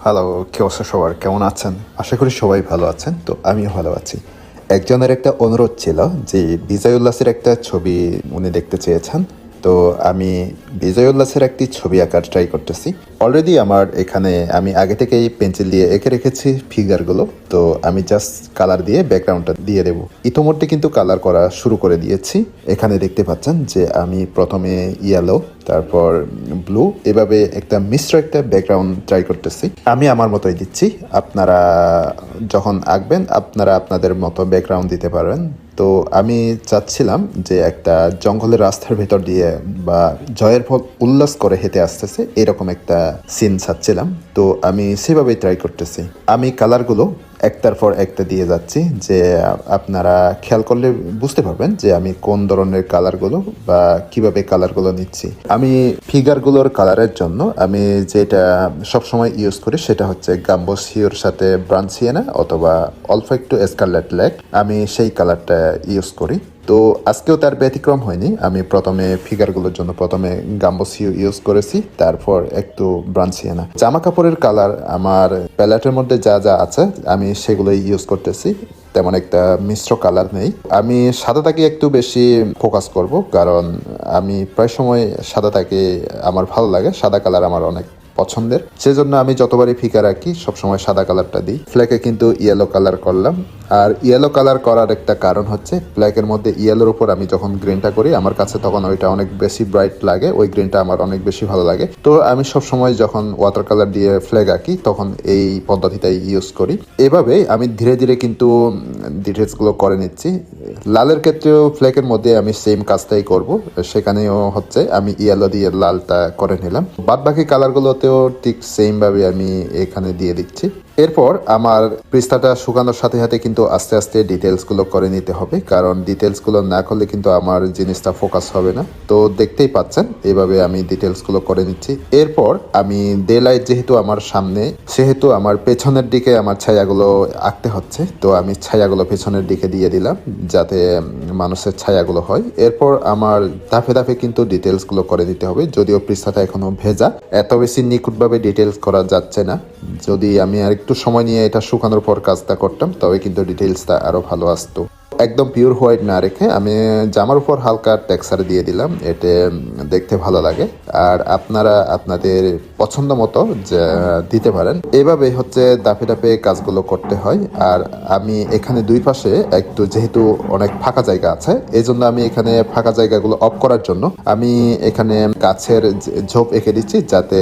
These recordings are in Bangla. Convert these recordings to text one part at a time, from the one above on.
হ্যালো কি অবস্থা সবার? কেমন আছেন? আশা করি সবাই ভালো আছেন, তো আমিও ভালো আছি। একজনের একটা অনুরোধ ছিল যে বিজয় উল্লাসের একটা ছবি উনি দেখতে চেয়েছেন, তো আমি বিজয় উল্লাসের একটি ছবি আঁকার ট্রাই করতেছি। অলরেডি আমার এখানে আমি আগে থেকেই পেন্সিল দিয়ে এঁকে রেখেছি ফিগারগুলো তো আমি জাস্ট কালার দিয়ে ব্যাকগ্রাউন্ডটা দিয়ে দেবো। ইতোমধ্যে কিন্তু কালার করা শুরু করে দিয়েছি। এখানে দেখতে পাচ্ছেন যে আমি প্রথমে ইয়েলো তারপর ব্লু এভাবে একটা মিশ্র একটা ব্যাকগ্রাউন্ড ট্রাই করতেছি। আমি আমার মতোই দিচ্ছি। আপনারা যখন আঁকবেন, আপনারা আপনাদের মতো ব্যাকগ্রাউন্ড দিতে পারবেন। তো আমি চাচ্ছিলাম যে একটা জঙ্গলের রাস্তার ভেতর দিয়ে বা জয়ের ফল উল্লাস করে হেঁটে আসতেছে, এরকম একটা সিন চাচ্ছিলাম। তো আমি সেভাবেই ট্রাই করতেছি। আমি কালারগুলো একটার পর একটা দিয়ে যাচ্ছি যে আপনারা খেয়াল করলে বুঝতে পারবেন যে আমি কোন ধরনের কালারগুলো বা কীভাবে কালারগুলো নিচ্ছি। আমি ফিগারগুলোর কালারের জন্য আমি যেটা সবসময় ইউজ করি সেটা হচ্ছে গাম্বোসিওর সাথে ব্রান্সিয়েনা অথবা অল্প একটু স্কারলেট লেক আমি সেই কালারটা ইউজ করি। তো আজকেও তার ব্যতিক্রম হয়নি। আমি প্রথমে ফিগারগুলোর জন্য প্রথমে গাম্বোসিও ইউজ করেছি, তারপর একটু ব্রান্সিয়ানা জামা কাপড়ের কালার আমার প্যালেটের মধ্যে যা যা আছে, আমি সেগুলোই ইউজ করতেছি। তেমন একটা মিশ্র কালার নেই। আমি সাদাটাকে একটু বেশি ফোকাস করব, কারণ আমি প্রায় সময় সাদাটাকে আমার ভালো লাগে। সাদা কালার আমার অনেক পছন্দের। সেজন্য আমি যতবারই ফিকার আঁকি সবসময় সাদা কালারটা দিই। ফ্ল্যাকে কিন্তু ইয়েলো কালার করলাম। আর ইয়েলো কালার করার একটা কারণ হচ্ছে ফ্ল্যাকের মধ্যে ইয়েলোর উপর আমি যখন গ্রিনটা করি, আমার কাছে তখন ওইটা অনেক বেশি ব্রাইট লাগে, ওই গ্রিনটা আমার অনেক বেশি ভালো লাগে। তো আমি সবসময় যখন ওয়াটার কালার দিয়ে ফ্ল্যাগ আঁকি, তখন এই পদ্ধতিটাই ইউজ করি। এভাবে আমি ধীরে ধীরে কিন্তু ডিটেলসগুলো করে নিচ্ছি। লালের ক্ষেত্রেও ফ্ল্যাকের মধ্যে আমি সেম কাজটাই করব। সেখানেও হচ্ছে আমি ইয়েলো দিয়ে লালটা করে নিলাম। বাদ বাকি কালারগুলোতেও ঠিক সেমভাবে আমি এখানে দিয়ে দিচ্ছি। এরপর আমার পৃষ্ঠাটা শুকানোর সাথে সাথে কিন্তু আস্তে আস্তে ডিটেলসগুলো করে নিতে হবে, কারণ ডিটেলসগুলো না করলে কিন্তু আমার জিনিসটা ফোকাস হবে না। তো দেখতেই পাচ্ছেন, এভাবে আমি ডিটেলসগুলো করে নিচ্ছি। এরপর আমি ডে লাইট যেহেতু আমার সামনে, সেহেতু আমার পেছনের দিকে আমার ছায়াগুলো আঁকতে হচ্ছে। তো আমি ছায়াগুলো পেছনের দিকে দিয়ে দিলাম, যাতে মানুষের ছায়াগুলো হয়। এরপর আমার ধাপে ধাপে কিন্তু ডিটেলসগুলো করে দিতে হবে, যদিও পৃষ্ঠাটা এখনও ভেজা। এত বেশি নিখুঁতভাবে ডিটেলস করা যাচ্ছে না। যদি আমি আর একটু সময় নিয়ে এটা শুকানোর পর কাজটা করতাম তবে কিন্তু ডিটেলসটা আরও ভালো আসতো। একদম পিওর হোয়াইট না রেখে আমি জামার উপর হালকা টেক্সার দিয়ে দিলাম, এতে দেখতে ভালো লাগে। আর আপনারা আপনাদের পছন্দ মতো দিতে পারেন। এভাবে হচ্ছে দাপে দাপে কাজগুলো করতে হয়। আর আমি এখানে দুই পাশে একটু যেহেতু অনেক ফাঁকা জায়গা আছে এই জন্য আমি এখানে ফাঁকা জায়গাগুলো অফ করার জন্য আমি এখানে গাছের ঝোপ এঁকে দিচ্ছি, যাতে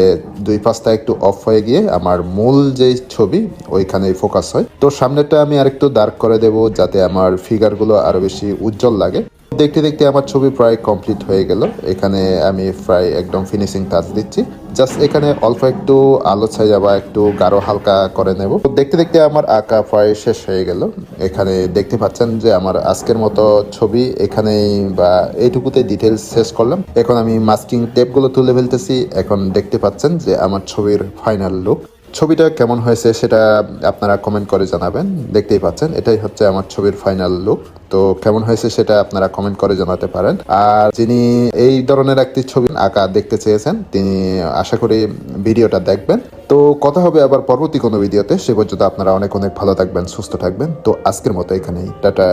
দুই পাশটা একটু অফ হয়ে গিয়ে আমার মূল যে ছবি ওইখানে ফোকাস হয়। তো সামনেটা আমি আরেকটু ডার্ক করে দেব, যাতে আমার ফিগারগুলো আরও বেশি উজ্জ্বল লাগে। দেখতে দেখতে আমার ছবি প্রায় কমপ্লিট হয়ে গেল। এখানে আমি প্রায় একদম ফিনিশিং টাচ দিচ্ছি। জাস্ট এখানে অল্প একটু আলো ছাইয়া বা একটু গাঢ় হালকা করে নেব। দেখতে দেখতে আমার আঁকা প্রায় শেষ হয়ে গেল। এখানে দেখতে পাচ্ছেন যে আমার আজকের মতো ছবি এখানেই বা এইটুকুতে ডিটেলস শেষ করলাম। এখন আমি মাস্কিং টেপগুলো তুলে ফেলতেছি। এখন দেখতে পাচ্ছেন যে আমার ছবির ফাইনাল লুক ছবিটা কেমন হয়েছে সেটা আপনারা কমেন্ট করে জানাবেন, দেখতেই পাচ্ছেন। এটাই হচ্ছে আমার ছবির ফাইনাল লুক তো কেমন হয়েছে সেটা আপনারা কমেন্ট করে জানাতে পারেন। আর যিনি এই ধরনের একটি ছবি আঁকা দেখতে চেয়েছেন, তিনি আশা করি ভিডিওটা দেখবেন। তো কথা হবে আবার পরবর্তী কোনো ভিডিওতে। সে পর্যন্ত আপনারা অনেক অনেক ভালো থাকবেন, সুস্থ থাকবেন। তো আজকের মতো এখানেই। টাটা।